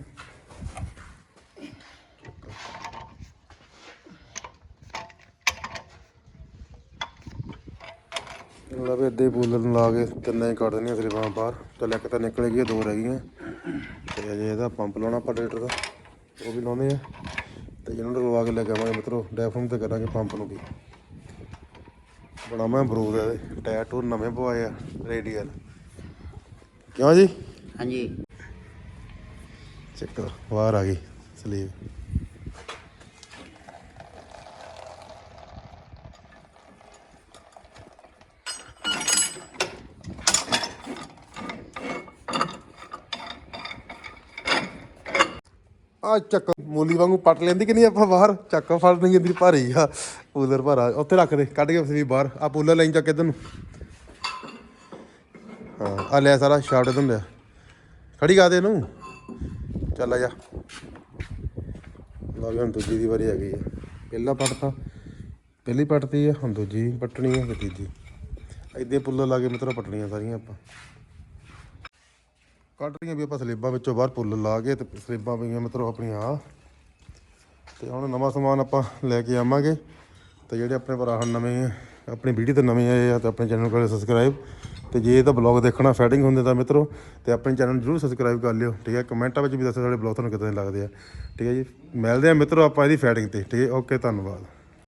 A: ਲਵੇ ਅੱਧੇ ਬੂਲਰ ਨੂੰ ਲਾ ਕੇ ਤਿੰਨੇ ਹੀ ਕੱਢ ਦੇਣੀਆਂ ਸਲੀਪਾਂ ਬਾਹਰ। ਚੱਲ ਇੱਕ ਤਾਂ ਨਿਕਲ ਗਈ ਦੋ ਰਹਿ ਗਈਆਂ। ਤੇ ਅਜੇ ਇਹਦਾ ਪੰਪ ਲਾਉਣਾ ਆਪਾਂ ਟਰੈਕਟਰ ਦਾ, ਉਹ ਵੀ ਲਾਉਂਦੇ ਆ। ਤੇ ਜਿਹਨਾਂ ਨੂੰ ਲਵਾ ਕੇ ਲੈ ਕੇ ਆਵਾਂਗੇ ਮਿੱਤਰੋ ਡੈਫਰਮ ਤੇ ਕਰਾਂਗੇ ਪੰਪ ਨੂੰ ਵੀ। ਬਣਾ ਮੈਂ ਬਰੂਦ ਇਹਦੇ ਟਾਇਰ ਟੂਰ ਨਵੇਂ ਪਵਾਏ ਆ ਰੇਡੀਅਲ ਕਿਉਂ ਜੀ?
C: ਹਾਂਜੀ।
A: ਚੱਕਰ ਬਾਹਰ ਆ ਗਈ ਸਲੀਵ। ਆ ਚੱਕ ਮੂਲੀ ਵਾਂਗੂ ਪੱਟ ਲੈਂਦੀ ਕਿ ਨਹੀਂ? ਆਪਾਂ ਬਾਹਰ ਚੱਕ ਫੜ ਨਹੀਂ ਜਾਂਦੀ ਭਾਰੀ ਆ। ਪੂਲਰ ਭਾਰਾ। ਉੱਥੇ ਰੱਖ ਦੇ, ਕੱਢ ਕੇ ਸਲੀਵ ਬਾਹਰ। ਆ ਪੂਲਰ ਲਾਈਨ ਚੱਕ ਇਧਰ ਨੂੰ। ਹਾਂ, ਆ ਲੈ ਸਾਰਾ ਸ਼ਾਟ ਇਧਰ ਲਿਆ। ਖੜੀ ਗਾ ਦੇ ਇਹਨੂੰ। ਚੱਲ ਆ ਜਾ। ਲਾ ਹੁਣ ਦੂਜੀ ਦੀ ਵਾਰੀ ਆ ਗਈ ਆ। ਪਹਿਲਾ ਪੱਟਤਾ, ਪਹਿਲੀ ਪੱਟਤੀ ਆ, ਹੁਣ ਦੂਜੀ ਪੱਟਣੀ ਆ ਤੀਜੀ। ਐਦੇ ਪੁੱਲ ਲਾ ਕੇ ਮਿੱਤਰੋ ਪੱਟਣੀਆਂ ਸਾਰੀਆਂ ਆਪਾਂ। ਕੱਢ ਰਹੀਆਂ ਵੀ ਆਪਾਂ ਸਲੇਬਾਂ ਵਿੱਚੋਂ ਬਾਹਰ ਪੁੱਲ ਲਾ ਕੇ ਤੇ ਸਲੇਬਾਂ ਪਈਆਂ ਮਿੱਤਰੋ ਆਪਣੀਆਂ। ਆ ਤੇ ਹੁਣ ਨਵਾਂ ਸਮਾਨ ਆਪਾਂ ਲੈ ਕੇ ਆਵਾਂਗੇ। ਤੇ ਜਿਹੜੇ ਆਪਣੇ ਭਰਾ ਹਨ ਨਵੇਂ ਆ, ਆਪਣੀ ਵੀਡੀਓ ਤੇ ਨਵੇਂ ਆਏ ਆ ਤੇ ਆਪਣੇ ਚੈਨਲ ਕੋਲ ਸਬਸਕ੍ਰਾਈਬ ਤੇ ਜੇ ਇਹ ਤਾਂ ਬਲੌਗ ਦੇਖਣਾ ਫੈਟਿੰਗ ਹੁੰਦੇ ਤਾਂ ਮਿੱਤਰੋ ਤੇ ਆਪਣੇ ਚੈਨਲ ਨੂੰ ਜਰੂਰ ਸਬਸਕ੍ਰਾਈਬ ਕਰ ਲਿਓ ਠੀਕ ਹੈ? ਕਮੈਂਟਾਂ ਵਿੱਚ ਵੀ ਦੱਸੋ ਸਾਡੇ ਬਲੌਗ ਤੁਹਾਨੂੰ ਕਿਦਾਂ ਲੱਗਦੇ ਆ ਠੀਕ ਹੈ ਜੀ? ਮਿਲਦੇ ਆ ਮਿੱਤਰੋ ਆਪਾਂ ਇਹਦੀ ਫੈਟਿੰਗ ਤੇ ਠੀਕ ਹੈ? ਓਕੇ ਧੰਨਵਾਦ।